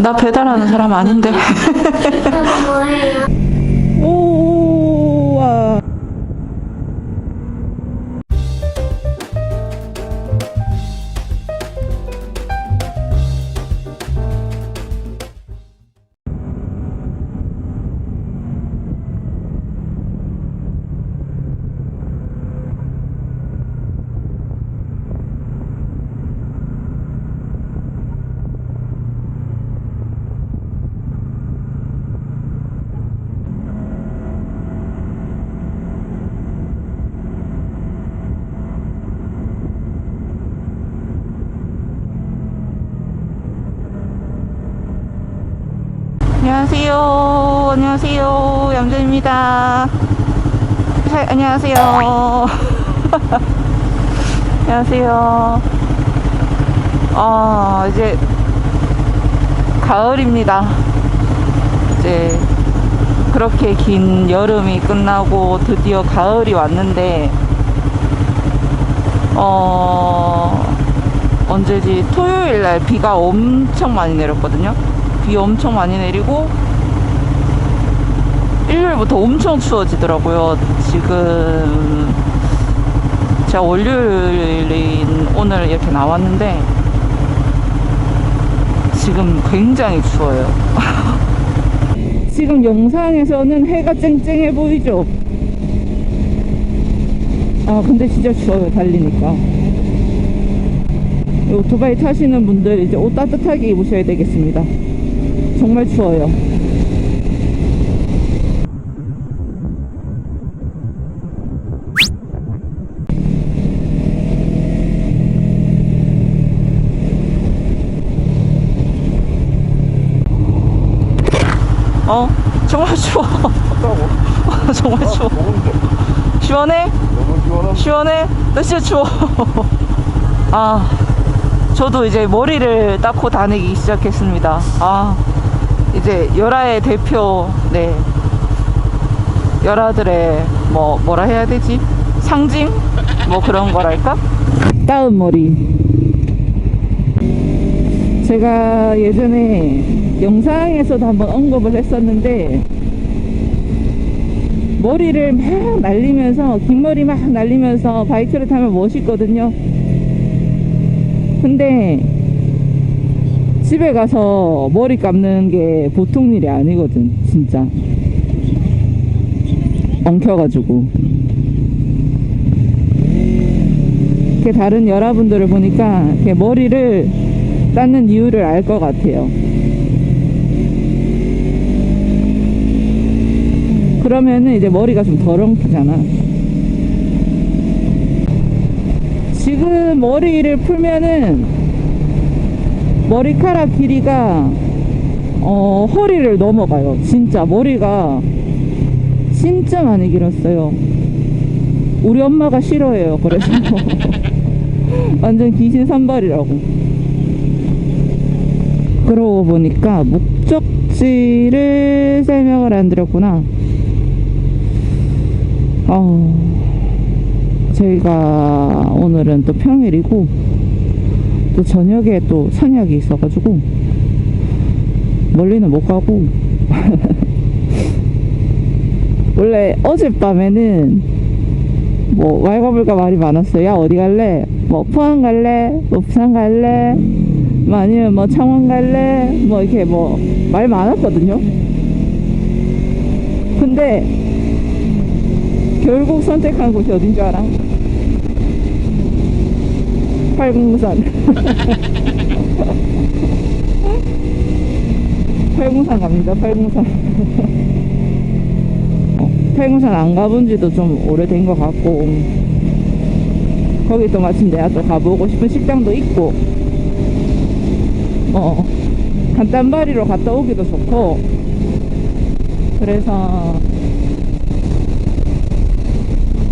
나 배달하는 사람 아닌데. 오, 와. 안녕하세요. 안녕하세요. 양준입니다. 자, 안녕하세요. 안녕하세요. 아, 이제 가을입니다. 이제 그렇게 긴 여름이 끝나고 드디어 가을이 왔는데, 어, 언제지? 토요일 날 비가 엄청 많이 내렸거든요. 비 엄청 많이 내리고, 일요일부터 엄청 추워지더라고요. 지금, 제가 월요일인 오늘 이렇게 나왔는데, 지금 굉장히 추워요. 지금 영상에서는 해가 쨍쨍해 보이죠? 아, 근데 진짜 추워요, 달리니까. 이 오토바이 타시는 분들 이제 옷 따뜻하게 입으셔야 되겠습니다. 정말 추워요. 어? 정말 추워. 정말 추워. 시원해? 시원해? 나 진짜 추워. 아, 저도 이제 머리를 닦고 다니기 시작했습니다. 아, 이제 열아의 대표, 네. 열아들의 뭐, 뭐라 해야 되지? 상징? 뭐 그런 거랄까? 따은 머리. 제가 예전에 영상에서도 한번 언급을 했었는데, 머리를 막 날리면서, 긴 머리 막 날리면서 바이크를 타면 멋있거든요. 근데 집에 가서 머리 감는 게 보통 일이 아니거든 진짜. 엉켜가지고. 이렇게 다른 여러분들을 보니까 이렇게 머리를 닦는 이유를 알 것 같아요. 그러면은 이제 머리가 좀덜 엉키잖아. 지금 머리를 풀면은 머리카락 길이가 어, 허리를 넘어가요. 진짜 머리가 진짜 많이 길었어요. 우리 엄마가 싫어해요. 그래서 완전 귀신 산발이라고. 그러고 보니까 목적지를 설명을 안 드렸구나. 어. 저희가 오늘은 또 평일이고 또 저녁에 또 선약이 있어가지고 멀리는 못 가고 원래 어젯밤에는 뭐 왈가불가 말이 많았어요. 야 어디 갈래? 뭐 포항 갈래? 뭐 부산 갈래? 뭐 아니면 뭐 창원 갈래? 뭐 이렇게 뭐 말 많았거든요. 근데 결국 선택한 곳이 어딘 줄 알아? 팔공산. 팔공산 갑니다, 팔공산. 어, 팔공산 안 가본 지도 좀 오래된 것 같고, 거기 또 마침 내가 또 가보고 싶은 식당도 있고, 어, 간단바리로 갔다 오기도 좋고, 그래서,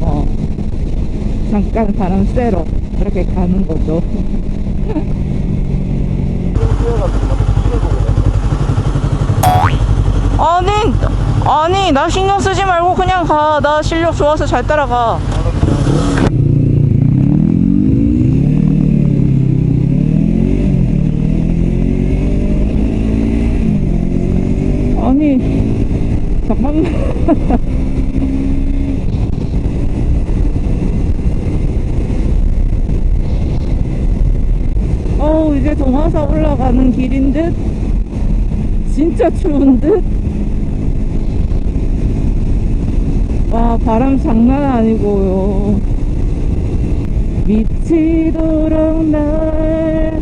어, 잠깐 바람 쐬러 그렇게 가는 거죠. 아니, 아니, 나 신경 쓰지 말고 그냥 가. 나 실력 좋아서 잘 따라가. 잠깐만. 어우, 이제 동화사 올라가는 길인 듯? 진짜 추운 듯? 와, 바람 장난 아니고요. 미치도록 날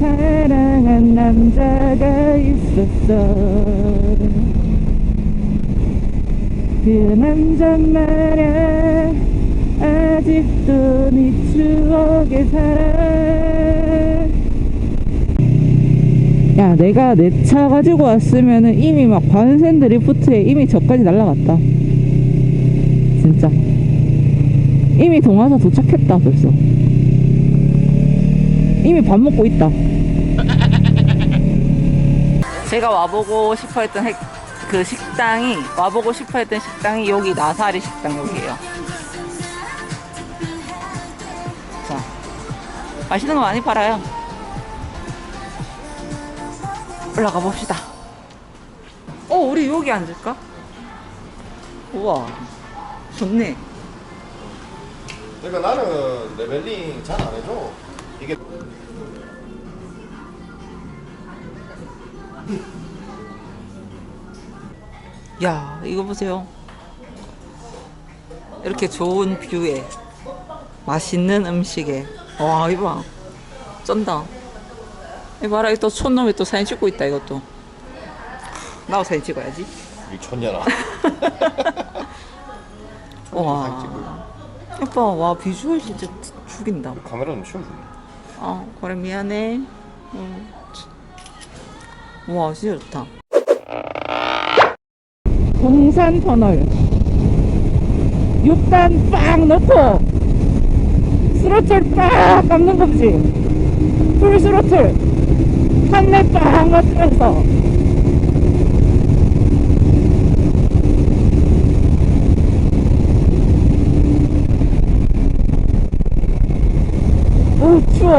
사랑한 남자가 있었어. 그 남자 말야 아직도 네 추억에 살아 야 내가 내 차 가지고 왔으면은 이미 막 관센 드리프트에 이미 저까지 날라갔다. 진짜. 이미 동화사 도착했다 벌써. 이미 밥 먹고 있다. 제가 와보고 싶어 했던 핵- 그 식당이 와보고 싶어 했던 식당이 여기 나사리 식당 여기에요. 자 맛있는 거 많이 팔아요 올라가 봅시다. 어 우리 여기 앉을까? 우와 좋네. 그러니까 나는 레벨링 잘 안 해줘. 이게 야 이거 보세요. 이렇게 좋은 뷰에 맛있는 음식에. 와 이봐. 쩐다 이 봐라 이또 촌놈이 또 사진 찍고 있다 이것도. 나도 사진 찍어야지. 미쳤냐나. 와. 오빠 와 비주얼 진짜 죽인다. 카메라는 치워줘. 어 그래 미안해. 응. 와 진짜 좋다. 동산 터널. 6단 빵 넣고 스로틀 빡 감는 거지. 풀 스로틀 판매 빵 맞추면서 오 추워.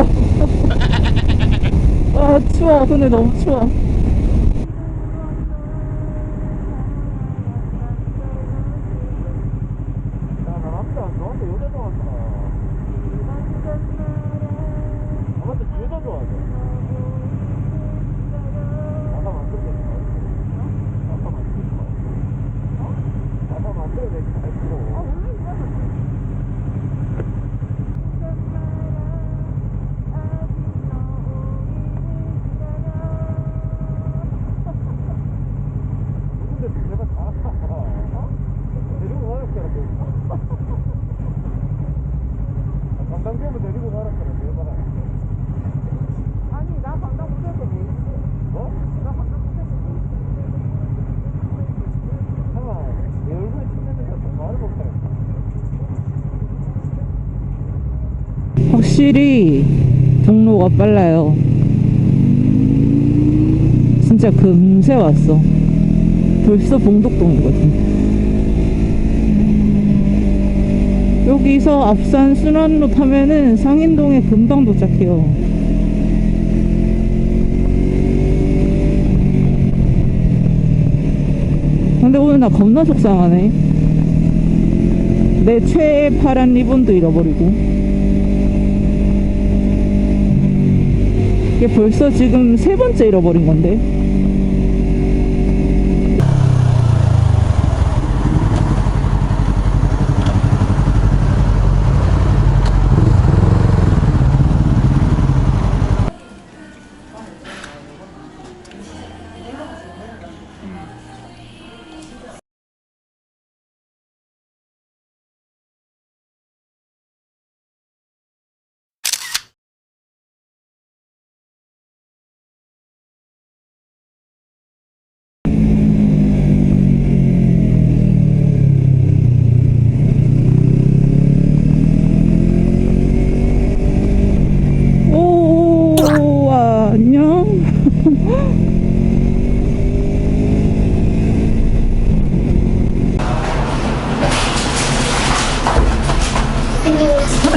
아 추워. 근데 너무 추워 야, 나 남자 너한테 여자 좋아한다. 나한테 네 여자 좋아하자. 나가 만들어 내지 말고. 나가 만들지 말고. 어? 나가 만들어 내지 말고. 근데 내가 다 어? 관광객을 데리고 가라 했잖아. 내가. 아니 나 관광 못해서 뭐 뭐? 나 관광 못해서 뭐 형아, 내 얼굴에 침뱉는 것도 말을 못해. 확실히 동로가 빨라요 진짜 금세 왔어 벌써 봉독동이거든 여기서 앞산 순환로 타면은 상인동에 금방 도착해요. 근데 오늘 나 겁나 속상하네. 내 최애 파란 리본도 잃어버리고. 이게 벌써 지금 세 번째 잃어버린 건데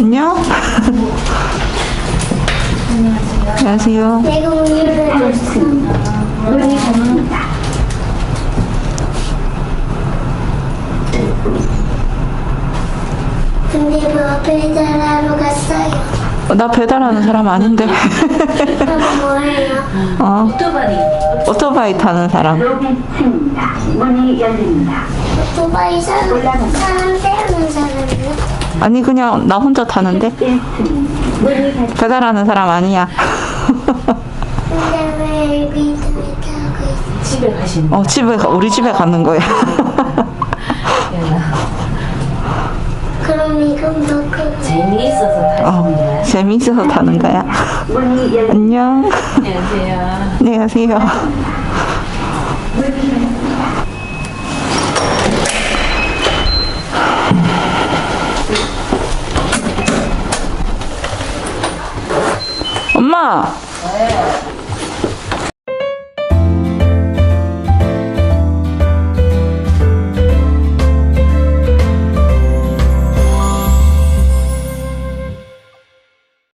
안녕하세요. 안녕하세요. 제가 우유를 드렸습니다. 우유 니다 근데 뭐 배달하러 갔어요. 나 배달하는 사람 아닌데. 뭐예요? 어. 오토바이. 오토바이 타는 사람. 문이 열립니다. 오토바이 사는 사람 빼는 사람이요? 아니, 그냥 나 혼자 타는데. 1층 문이 닫 배달하는 사람 아니야. 집에 가시는 어, 집에, 가- 우리 집에 가는 거야. 그럼 이건 더 크고 재미있어서 타시는 어, 거야. 재미있어서 타는 거야. 안녕. 안녕하세요. 안녕하세요.